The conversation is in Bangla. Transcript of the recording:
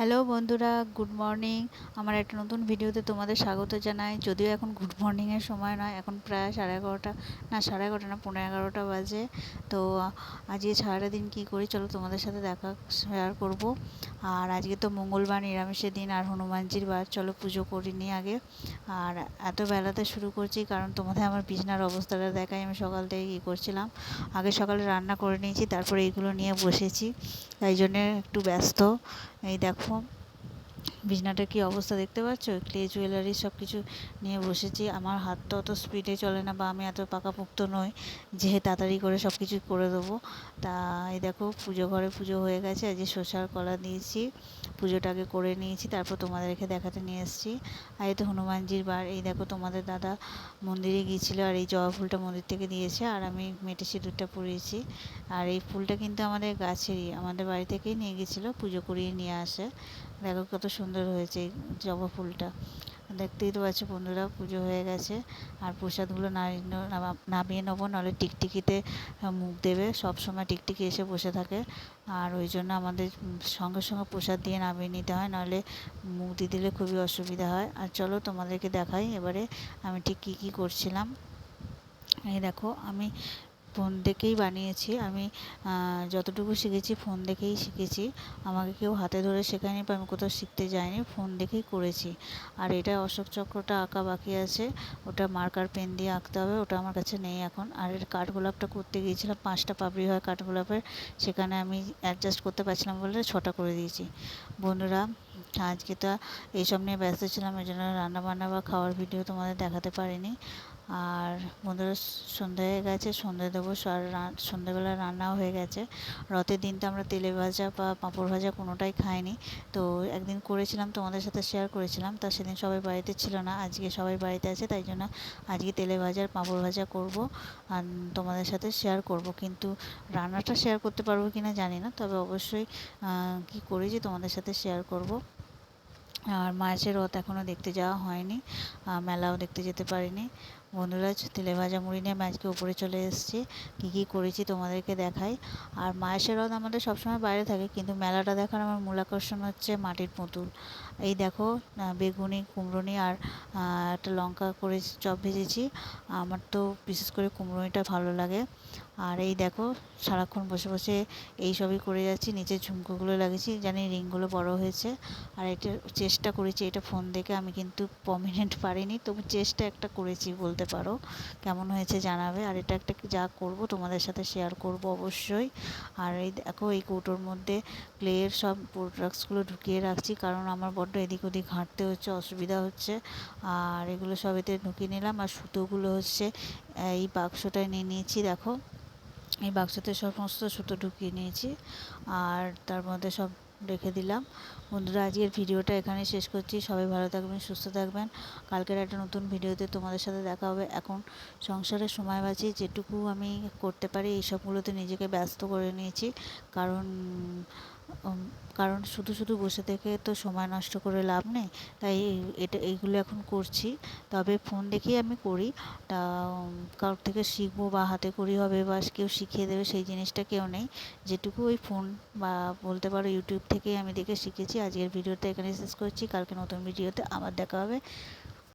হ্যালো বন্ধুরা গুড মর্নিং আমার একটা নতুন ভিডিওতে তোমাদের স্বাগত জানাই। যদিও এখন গুড মর্নিংয়ের সময় নয়, এখন প্রায় সাড়ে এগারোটা, না, সাড়ে এগারোটা না পনেরো এগারোটা বাজে। তো, আজকে সারাটা দিন কী করি চলো তোমাদের সাথে দেখা শেয়ার করব। আর আজকে তো মঙ্গলবার নিরামিষের দিন, আর হনুমানজির বার। চলো পুজো করিনি আগে। আর এত বেলাতে শুরু করছি, কারণ তোমাদের আমার বিছনার অবস্থাটা দেখাই। আমি সকাল থেকে কী করছিলাম, আগে সকালে রান্না করে নিয়েছি, তারপরে এইগুলো নিয়ে বসেছি। তাই জন্যে একটু ব্যস্ত। এই দেখো 뭐. বিছনাটার কি অবস্থা দেখতে পাচ্ছ? ক্লে জুয়েলারি সব কিছু নিয়ে বসেছি। আমার হাত তো অত স্পিডে চলে না বা আমি এত পাকাপোক্ত নই যে তাড়াতাড়ি করে সব কিছু করে দেবো। তা এই দেখো, পুজো ঘরে পুজো হয়ে গেছে। আজকে শসার কলা দিয়েছি পুজোটাকে করে নিয়েছি। তারপর তোমাদেরকে দেখাতে নিয়ে এসেছি। আর এই তো হনুমানজির বার। এই দেখো, তোমাদের দাদা মন্দিরে গিয়েছিল আর এই জবা ফুলটা মন্দির থেকে দিয়েছে আর আমি মেটে সিঁদুরটা পরিয়েছি। আর এই ফুলটা কিন্তু আমাদের গাছেরই, আমাদের বাড়ি থেকেই নিয়ে গেছিল পুজো করিয়ে নিয়ে আসে। দেখো কত সুন্দর হয়েছে জবা ফুলটা। দেখতেই তো পাচ্ছ বন্ধুরা, পুজো হয়ে গেছে। আর প্রসাদগুলো নামিয়ে নেব, নাহলে টিকটিকিতে মুখ দেবে। সব সময় টিকটিকি এসে বসে থাকে। আর ওই জন্য আমাদের সঙ্গে সঙ্গে প্রসাদ দিয়ে নামিয়ে নিতে হয়, নাহলে মুখ দিয়ে দিলে খুবই অসুবিধা হয়। আর চলো তোমাদেরকে দেখাই এবারে আমি ঠিক কী কী করছিলাম। এই দেখো, আমি ফোন দেখেই বানিয়েছি। আমি যতটুকু শিখেছি ফোন দেখেই শিখেছি। আমাকে কেউ হাতে ধরে শেখায়নি বা আমি কোথাও শিখতে যাইনি, ফোন দেখেই করেছি। আর এটা অশোক চক্রটা আঁকা বাকি আছে। ওটা মার্কার পেন দিয়ে আঁকতে হবে, ওটা আমার কাছে নেই এখন। আর এর কাঠগোলাপটা করতে গিয়েছিলাম, পাঁচটা পাপড়ি হয় কাঠগোলাপের সেখানে আমি অ্যাডজাস্ট করতে পারছিলাম বলে ছটা করে দিয়েছি। বন্ধুরা, আজকে তো এইসব নিয়ে ব্যস্ত ছিলাম এই জন্য রান্নাবান্না বা খাওয়ার ভিডিও তোমাদের দেখাতে পারিনি। আর বন্ধুরা সন্ধে হয়ে গেছে, সন্ধে দেবো সন্ধেবেলা রান্নাও হয়ে গেছে। রথের দিন তো আমরা তেলে ভাজা বা পাঁপড় ভাজা কোনোটাই খাইনি। তো একদিন করেছিলাম, তোমাদের সাথে শেয়ার করেছিলাম। তা সেদিন সবাই বাড়িতে ছিল না, আজকে সবাই বাড়িতে আছে, তাই জন্য আজকে তেলে ভাজার পাঁপড় ভাজা করব আর তোমাদের সাথে শেয়ার করব। কিন্তু রান্নাটা শেয়ার করতে পারব কি না জানি না, তবে অবশ্যই কী করেছি তোমাদের সাথে শেয়ার করব। আর মাছের রথ এখনও দেখতে যাওয়া হয়নি মেলাও দেখতে যেতে পারিনি। বন্ধুরা, তেলে ভাজা মুড়ি নিয়ে আজকে উপরে চলে এসেছি। কী কী করেছি তোমাদেরকে দেখাই। আর মায়ের রথ আমাদের সবসময় বাইরে থাকে, কিন্তু মেলাটা দেখার আমার মূল আকর্ষণ হচ্ছে মাটির পুতুল। এই দেখো বেগুনি, কুমড়োনি আর একটা লঙ্কা করে চপ ভেজেছি। আমার তো বিশেষ করে কুমড়োনিটা ভালো লাগে। আর এই দেখো, সারাক্ষণ বসে বসে এই সবই করে যাচ্ছি। নিচের ঝুমকোগুলো লাগিয়েছি, জানি রিংগুলো বড় হয়েছে। আর এটা চেষ্টা করেছি, এটা ফোন দেখে আমি কিন্তু পমিনেন্ট পারিনি। তবু চেষ্টা একটা করেছি বলতে পারো। কেমন হয়েছে জানাবে। আর এটা একটা যা করব, তোমাদের সাথে শেয়ার করব অবশ্যই। আর এই দেখো, এই কৌটোর মধ্যে ক্লের সব প্রোডাক্টসগুলো ঢুকিয়ে রাখছি। কারণ আমার বড্ড এদিক ওদিক ঘাঁটতে হচ্ছে, অসুবিধা হচ্ছে। আর এগুলো সব এতে ঢুকিয়ে নিলাম। আর সুতোগুলো হচ্ছে, এই বাক্সটায় নিয়ে নিয়েছি, দেখো। এই বাক্সতে সমস্ত সুতো ঢুকিয়ে নিয়েছি। আর তার মধ্যে সব রেখে দিলাম। বন্ধুরা, আজকের ভিডিওটা এখানে শেষ করছি। সবাই ভালো থাকবেন, সুস্থ থাকবেন। কালকের একটা নতুন ভিডিওতে তোমাদের সাথে দেখা হবে। এখন সংসারের সময় বাঁচি, যেটুকু আমি করতে পারি এইসবগুলোতে নিজেকে ব্যস্ত করে নিয়েছি। কারণ কারণ শুধু শুধু বসে থেকে তো সময় নষ্ট করে লাভ নেই। তাই এটা, এইগুলো এখন করছি। তবে ফোন দেখেই আমি করি। তা কারোর থেকে শিখব বা হাতে করি হবে বা কেউ শিখিয়ে দেবে সেই জিনিসটা কেউ নেই। যেটুকু ওই ফোন বা বলতে পারো ইউটিউব থেকেই আমি দেখে শিখেছি। আজকের ভিডিওতে এখানে শেষ করছি। কালকে নতুন ভিডিওতে আবার দেখা হবে।